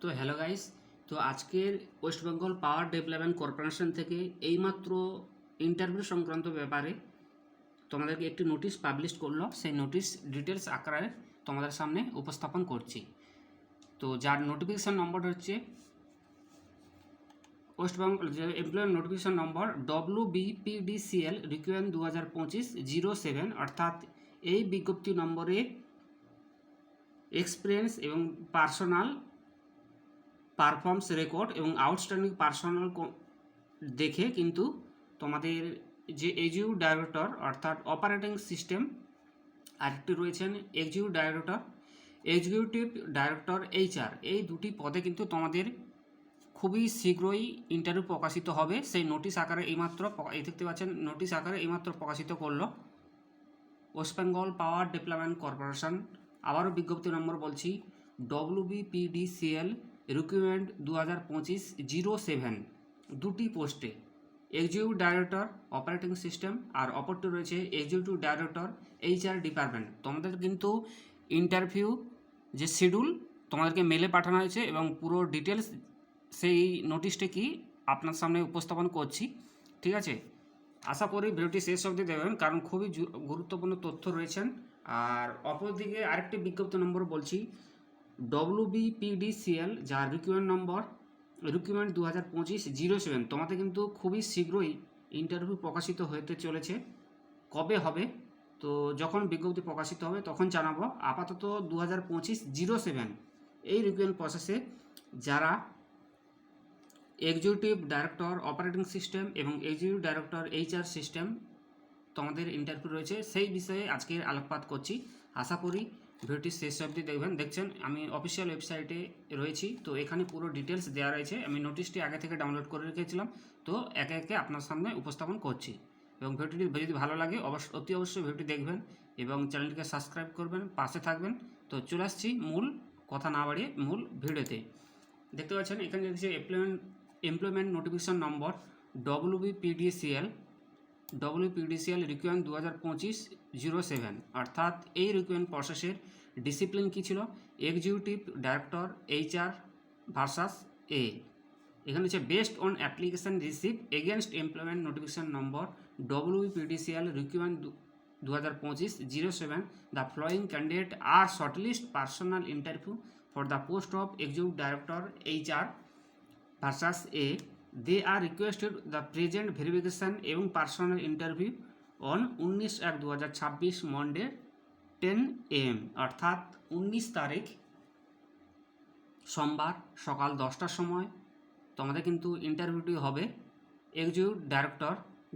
তো hello guys, তো আজকের West Bengal power development corporation থেকে এইমাত্র ইন্টারভিউ সংক্রান্ত ব্যাপারে তোমাদেরকে একটি নোটিশ পাবলিশ করল। সেই নোটিশ ডিটেলস আকারে তোমাদের সামনে উপস্থাপন করছি। তো যার নোটিফিকেশান নম্বর হচ্ছে ওয়েস্ট বেঙ্গল যে এমপ্লয়ের নোটিফিকেশান নম্বর ডব্লু বিপিডিসিএল রিকুয়েন দু হাজার পঁচিশ জিরো সেভেন, অর্থাৎ এই বিজ্ঞপ্তি নম্বরে এক্সপিরিয়েন্স এবং পার্সোনাল পারফর্মস রেকর্ড এবং আউটস্ট্যান্ডিং পার্সোনাল দেখে কিন্তু তোমাদের যে এজিউ ডাইরেক্টর অর্থাৎ অপারেটিং সিস্টেম আরেকটি রয়েছেন executive director executive director HR এই দুটি পদে কিন্তু তোমাদের খুবই শীঘ্রই ইন্টারভিউ প্রকাশিত হবে। সেই নোটিশ আকারে এইমাত্র এই দেখতে পাচ্ছেন নোটিশ আকারে এইমাত্র প্রকাশিত করল। West Bengal power development corporation আবারও বিজ্ঞপ্তি নম্বর বলছি ডব্লিউবিপিডিসিএল রিক্রুটমেন্ট দু হাজার পঁচিশ জিরো সেভেন দুটি পোস্টে এক্সিকিউটিভ ডাইরেক্টর অপারেটিং সিস্টেম আর অপরটি রয়েছে এক্সিকিউটিভ ডাইরেক্টর এইচআর ডিপার্টমেন্ট তোমাদের কিন্তু ইন্টারভিউ যে শিডিউল তোমাদেরকে মেলে পাঠানো হয়েছে এবং পুরো ডিটেলস সেই নোটিশটি কি আপনার সামনে উপস্থাপন করছি, ঠিক আছে? আশা করি ভিডিওটি শেষ অবধি দেবেন কারণ খুবই গুরুত্বপূর্ণ তথ্য রয়েছেন। আর অপরদিকে আরেকটি বিজ্ঞপ্তি নম্বর বলছি ডব্লিউবিপিডিসিএল যার রিকুইমেন্ট নম্বর রিকুইমেন্ট দু হাজার পঁচিশ জিরো সেভেন তোমাদের কিন্তু খুবই শীঘ্রই ইন্টারভিউ প্রকাশিত হতে চলেছে। কবে হবে? তো যখন বিজ্ঞপ্তি প্রকাশিত হবে, তখন জানাব। আপাতত দু হাজার পঁচিশ জিরো সেভেন, এই রিকুইমেন্ট প্রসেসে যারা এক্সিকিউটিভ ডাইরেক্টর অপারেটিং সিস্টেম এবং এক্সিকিউটিভ ডাইরেক্টর এইচআর সিস্টেম তোমাদের ইন্টারভিউ রয়েছে। সেই বিষয়ে আজকের আলোকপাত করছি। আশা করি ভিডিওটি শেষ অবধি দেখবেন। দেখছেন, আমি অফিসিয়াল ওয়েবসাইটে রয়েছি, তো এখানে পুরো ডিটেলস দেওয়া রয়েছে। আমি নোটিশটি আগে থেকে ডাউনলোড করে রেখেছিলাম, তো একে একে আপনার সামনে উপস্থাপন করছি। এবং ভিডিওটি যদি ভালো লাগে, অবশ্য অতি অবশ্যই ভিডিওটি দেখবেন এবং চ্যানেলটিকে সাবস্ক্রাইব করবেন, পাশে থাকবেন। তো চলে আসছি মূল কথা না বাড়িয়ে মূল ভিডিওতে। দেখতে পাচ্ছেন, এখানে দেখছি employment employment notification number WBPDCL WPDCL recruitment দু হাজার পঁচিশ জিরো সেভেন অর্থাৎ এই রিকুয়েন্ট প্রসেসের ডিসিপ্লিন কী ছিল? Executive director HR versus A এখানে হচ্ছে based on application receive against employment notification number WPDCL recruitment দু হাজার পঁচিশ zero seven the following candidate are shortlist personal interview for the post of executive director HR versus A they are requested the present verification এবং personal interview on উনিশ এক দু হাজার ছাব্বিশ Monday ten M অর্থাৎ উনিশ তারিখ সোমবার সকাল দশটার সময়। তোমাদের কিন্তু ইন্টারভিউটি হবে এক্সিকিউটিভ ডাইরেক্টর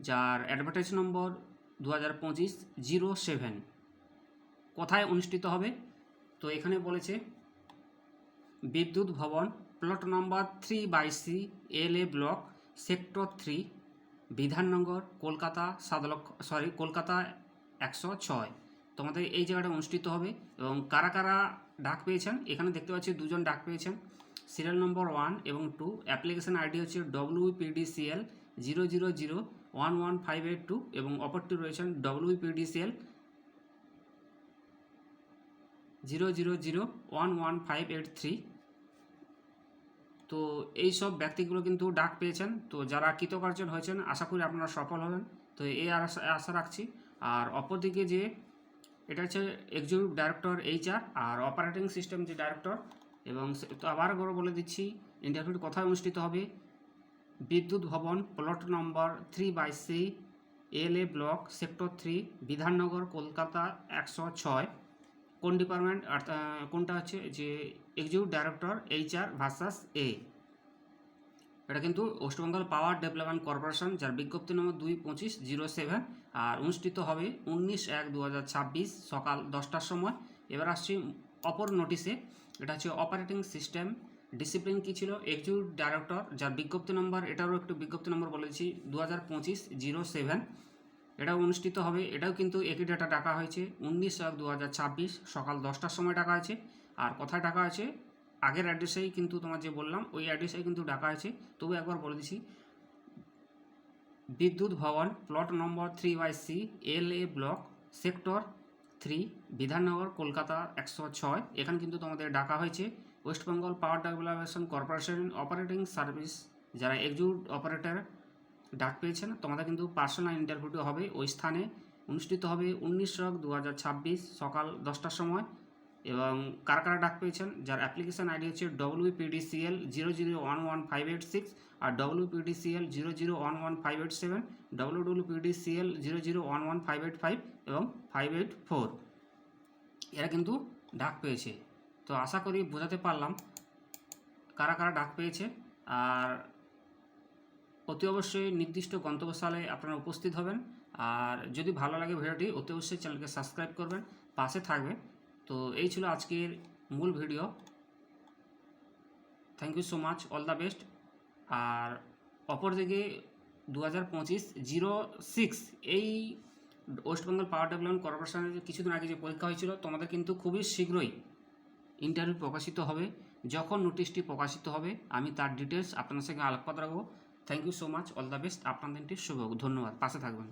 যার অ্যাডভার্টাইজ নম্বর দু হাজার পঁচিশ জিরো সেভেন কোথায় অনুষ্ঠিত হবে? তো এখানে বলেছে Bidyut Bhavan plot number three by C, L A block, sector three, Bidhannagar, Kolkata সাত লক্ষ, সরি, কলকাতা একশো ছয়। তোমাদের এই জায়গাটা অনুষ্ঠিত হবে এবং কারা কারা ডাক পেয়েছেন? এখানে দেখতে পাচ্ছি দুজন ডাক পেয়েছেন। সিরিয়াল নম্বর ওয়ান এবং টু, অ্যাপ্লিকেশন আইডি হচ্ছে WPDCL zero zero zero one one five eight two এবং অপরটি রয়েছেন WPDCL zero zero zero one one five eight three. তো এই সব ব্যক্তিগুলো কিন্তু ডাক পেয়েছেন। তো যারা কৃতকার্য হয়েছেন, আশা করি আপনারা সফল হবেন। তো এই আশা আশা রাখছি। আর অপরদিকে যে, এটা হচ্ছে এক্সিকিউটিভ ডাইরেক্টর এইচআর আর অপারেটিং সিস্টেম যে ডাইরেক্টর এবং তো আবার করে বলে দিচ্ছি ইন্টারভিউটি কোথায় অনুষ্ঠিত হবে? Bidyut Bhavan plot number three by C L A block sector three Bidhannagar, Kolkata একশো ছয়। কোন ডিপার্টমেন্ট অর্থাৎ কোনটা হচ্ছে যে executive director HR versus A এটা কিন্তু ওয়েস্টবেঙ্গল পাওয়ার ডেভেলপমেন্ট কর্পোরেশন যার বিজ্ঞপ্তি নম্বর দুই পঁচিশ জিরো সেভেন, আর অনুষ্ঠিত হবে উনিশ এক দু হাজার ছাব্বিশ সকাল দশটার সময়। এবার আসছি অপর নোটিশে এটা হচ্ছে অপারেটিং সিস্টেম ডিসিপ্লিন কী ছিল? এক্সিকিউটিভ ডাইরেক্টর যার বিজ্ঞপ্তি নম্বর, এটারও একটু বিজ্ঞপ্তি নম্বর বলেছি দু হাজার পঁচিশ জিরো সেভেন। এটাও অনুষ্ঠিত হবে। এটাও কিন্তু একই ডেটা ডাকা হয়েছে। উনিশ এক দু হাজার ছাব্বিশ সকাল দশটার সময় ডাকা আছে আর কোথায় ডাকা আছে আগের অ্যাড্রেসেই কিন্তু তোমার যে বললাম, ওই অ্যাড্রেসেই কিন্তু ডাকা আছে তবু একবার বলে দিচ্ছি Bidyut Bhavan plot number three by C L A block sector three Bidhannagar, Kolkata একশো ছয়। এখানে কিন্তু তোমাদের ডাকা হয়েছে। West Bengal power development corporation operating service, যারা এক্সিকিউট অপারেটর ডাক পেয়েছেন। তোমাদের কিন্তু পার্সোনাল ইন্টারভিউটি হবে ওই স্থানে। অনুষ্ঠিত হবে উনিশ রক দু সকাল দশটার সময়। এবং কারা কারা ডাক পেয়েছেন? যার অ্যাপ্লিকেশন আইডি হচ্ছে WPDCL zero zero one one five eight six আর WPDCL zero zero one one five eight seven WWPDCL zero zero one one five eight five এবং ফাইভ এইট ফোর এরা কিন্তু ডাক পেয়েছে। তো আশা করি বোঝাতে পারলাম কারা কারা ডাক পেয়েছে। আর অতি অবশ্যই নির্দিষ্ট গন্তব্যস্থলে আপনারা উপস্থিত হবেন। আর যদি ভালো লাগে ভিডিওটি, অতি অবশ্যই চ্যানেলকে সাবস্ক্রাইব করবেন, পাশে থাকবে তো এই ছিল আজকের মূল video. Thank you so much all the best আর অপরদিকে দু হাজার পঁচিশ জিরো সিক্স, এই ওয়েস্ট বেঙ্গল পাওয়ার ডেভেলপমেন্ট কর্পোরেশনের কিছুদিন আগে যে পরীক্ষা হয়েছিল, তোমাদের কিন্তু খুবই শীঘ্রই ইন্টারভিউ প্রকাশিত হবে। যখন নোটিশটি প্রকাশিত হবে, আমি তার ডিটেলস আপনার সঙ্গে আলোকপাত রাখব thank you so much all the best আপনার শুভ। ধন্যবাদ পাশে থাকবেন